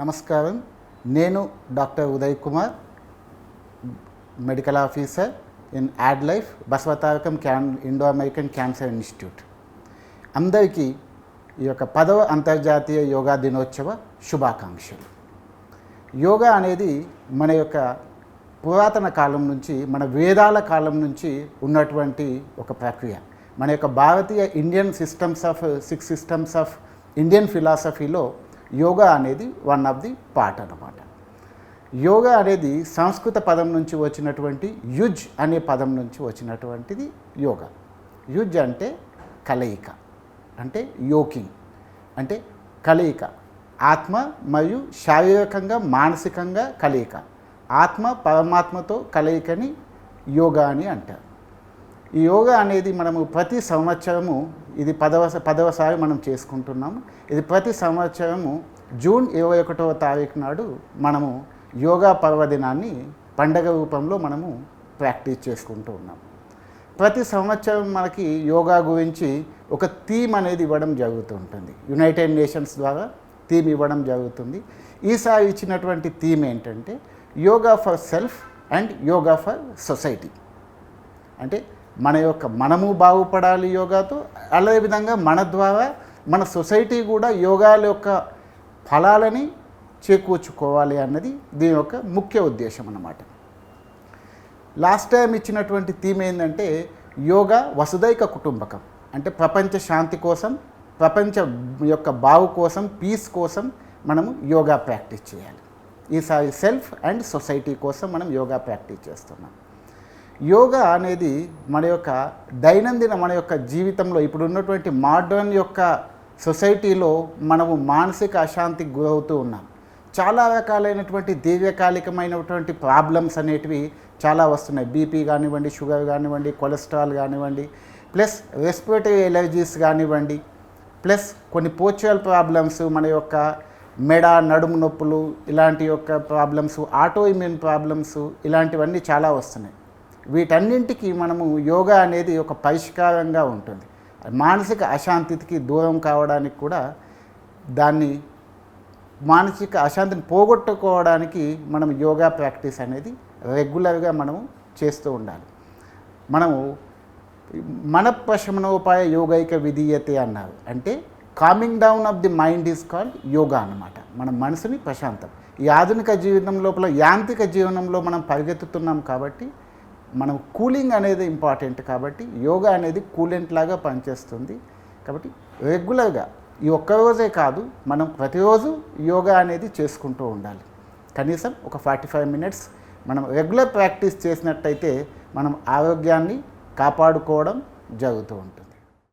నమస్కారం. నేను doctor Uday Kumar medical officer in ad life Basavatarakam can Indo American cancer institute. అందరికీ ఈ యొక్క పదవ అంతర్జాతీయ యోగా దినోత్సవ శుభాకాంక్షలు. యోగా అనేది మన యొక్క పురాతన కాలం నుంచి మన వేదాల కాలం నుంచి ఉన్నటువంటి ఒక ప్రక్రియ. మన యొక్క భారతీయ Indian systems of six systems of Indian ఫిలాసఫీలో yoga అనేది వన్ ఆఫ్ ది పార్ట్ అనమాట యోగా అనేది సంస్కృత పదం నుంచి వచ్చినటువంటి యుజ్ అనే పదం నుంచి వచ్చినటువంటిది యోగా. యుజ్ అంటే కలయిక అంటే యోకింగ్ అంటే కలయిక. ఆత్మ మరియు శారీరకంగా మానసికంగా కలయిక. ఆత్మ పరమాత్మతో కలయికని యోగా అని అంటారు. ఈ యోగా అనేది మనము ప్రతి సంవత్సరము ఇది పదవ పదవసారి మనం చేసుకుంటున్నాము ఇది ప్రతి సంవత్సరము జూన్ ఇరవై ఒకటవ తారీఖు నాడు మనము యోగా పర్వదినాన్ని పండగ రూపంలో మనము ప్రాక్టీస్ చేసుకుంటూ ఉన్నాము ప్రతి సంవత్సరం మనకి యోగా గురించి ఒక థీమ్ అనేది ఇవ్వడం జరుగుతూ ఉంటుంది యునైటెడ్ నేషన్స్ ద్వారా థీమ్ ఇవ్వడం జరుగుతుంది. ఈసారి ఇచ్చినటువంటి థీమ్ ఏంటంటే yoga for self and yoga for society. అంటే మన యొక్క మనము బాగుపడాలి యోగాతో అదేవిధంగా మన ద్వారా మన సొసైటీ కూడా యోగాల యొక్క ఫలాలని చేకూర్చుకోవాలి అన్నది దీని యొక్క ముఖ్య ఉద్దేశం అన్నమాట. లాస్ట్ టైం ఇచ్చినటువంటి థీమ్ ఏంటంటే యోగా వసుదైక కుటుంబకం. అంటే ప్రపంచ శాంతి కోసం ప్రపంచ యొక్క బావు కోసం పీస్ కోసం మనము యోగా ప్రాక్టీస్ చేయాలి. ఈసారి సెల్ఫ్ అండ్ సొసైటీ కోసం మనం యోగా ప్రాక్టీస్ చేస్తున్నాం. యోగా అనేది మన యొక్క దైనందిన మన యొక్క జీవితంలో ఇప్పుడు ఉన్నటువంటి మోడర్న్ యొక్క సొసైటీలో మనము మానసిక అశాంతికి గురవుతూ ఉన్నాం. చాలా రకాలైనటువంటి దీర్ఘకాలికమైనటువంటి ప్రాబ్లమ్స్ అనేటివి చాలా వస్తున్నాయి. బీపీ కానివ్వండి షుగర్ కానివ్వండి కొలెస్ట్రాల్ కానివ్వండి ప్లస్ రెస్పిరేటరీ ఎలర్జీస్ కానివ్వండి ప్లస్ కొన్ని పోచువల్ ప్రాబ్లమ్స్ మన యొక్క మెడ నడుము నొప్పులు ఇలాంటి యొక్క ప్రాబ్లమ్స్ ఆటో ఇమ్యూన్ ప్రాబ్లమ్స్ ఇలాంటివన్నీ చాలా వస్తున్నాయి. వీటన్నింటికి మనము యోగా అనేది ఒక పరిష్కారంగా ఉంటుంది. మానసిక అశాంతికి దూరం కావడానికి కూడా దాన్ని మానసిక అశాంతిని పోగొట్టుకోవడానికి మనం యోగా ప్రాక్టీస్ అనేది రెగ్యులర్గా మనము చేస్తూ ఉండాలి. మనము మనపశమనోపాయ యోగైక విధీయతే అన్నారు. అంటే coming down of the mind is called yoga అన్నమాట. మన మనసుని ప్రశాంతం. ఈ ఆధునిక జీవితం లోపల యాంత్రిక జీవనంలో మనం పరిగెత్తుతున్నాం కాబట్టి మనం కూలింగ్ అనేది ఇంపార్టెంట్ కాబట్టి యోగా అనేది కూలెంట్ లాగా పనిచేస్తుంది. కాబట్టి రెగ్యులర్గా ఈ ఒక్క రోజే కాదు మనం ప్రతిరోజు యోగా అనేది చేసుకుంటూ ఉండాలి. కనీసం ఒక ఫార్టీ ఫైవ్ మినిట్స్ మనం రెగ్యులర్ ప్రాక్టీస్ చేసినట్టయితే మనం ఆరోగ్యాన్ని కాపాడుకోవడం జరుగుతూ ఉంటుంది.